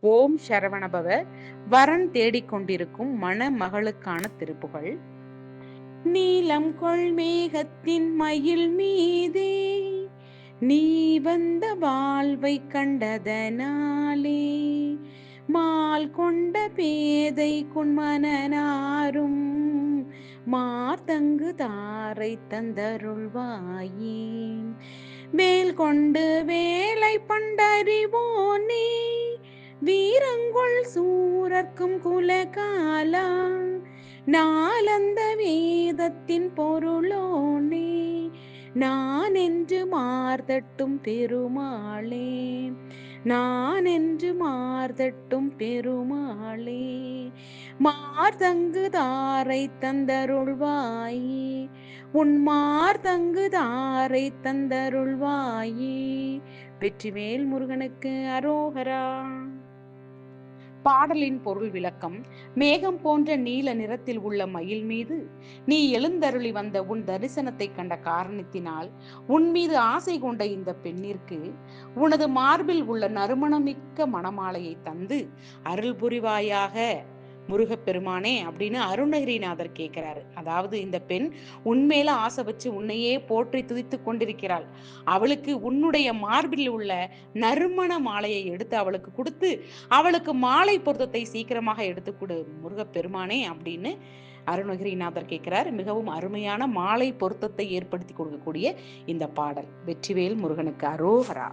ஓம் சரவணபவ. வரன் தேடிக்கொண்டிருக்கும் மணமகளுக்கான திருப்புகள். நீலம் கொள் மேகத்தின் மயில் மீதே. நீ வந்த வாழ்வை கண்டதனாலே. மால் கொண்ட பேதை குண்மனாரும் மார்த்தங்கு தாரை தந்தருள்வாயே வேல் கொண்டு வேலை பண்டறிவோனே. வீரங்கொள் சூரர்க்கும் குலகாலா நாலந்த வேதத்தின் பொருளோனே நான் என்று மார்தட்டும் பெருமாளே நான் என்று மார்தட்டும் பெருமாளே மார்தங்கு தாரை தந்தருள்வாயே உன் மார்தங்கு தாரை தந்தருள்வாயே வெற்றிவேல் முருகனுக்கு அரோகரா. பாடலின் பொருள் விளக்கம் மேகம் போன்ற நீல நிறத்தில் உள்ள மயில் மீது நீ எழுந்தருளி வந்த உன் தரிசனத்தை கண்ட காரணத்தினால் உன் மீது ஆசை கொண்ட இந்த பெண்ணிற்கு உனது மார்பில் உள்ள நறுமணமிக்க மணமாலையை தந்து அருள் புரிவாயாக. முருகப்பெருமானே அப்படின்னு அருணகிரிநாதர் கேட்கிறாரு அதாவது இந்த பெண் உண்மையில ஆசை வச்சு உன்னையே போற்றி துதித்து கொண்டிருக்கிறாள். அவளுக்கு உன்னுடைய மார்பில் உள்ள நறுமண மாலையை எடுத்து அவளுக்கு கொடுத்து அவளுக்கு மாலை பொருத்தத்தை சீக்கிரமாக எடுத்து கொடு முருகப்பெருமானே அப்படின்னு அருணகிரிநாதர் கேட்கிறார் மிகவும் அருமையான மாலை பொருத்தத்தை ஏற்படுத்தி கொடுக்கக்கூடிய இந்த பாடல். வெற்றிவேல் முருகனுக்கு அரோகரா.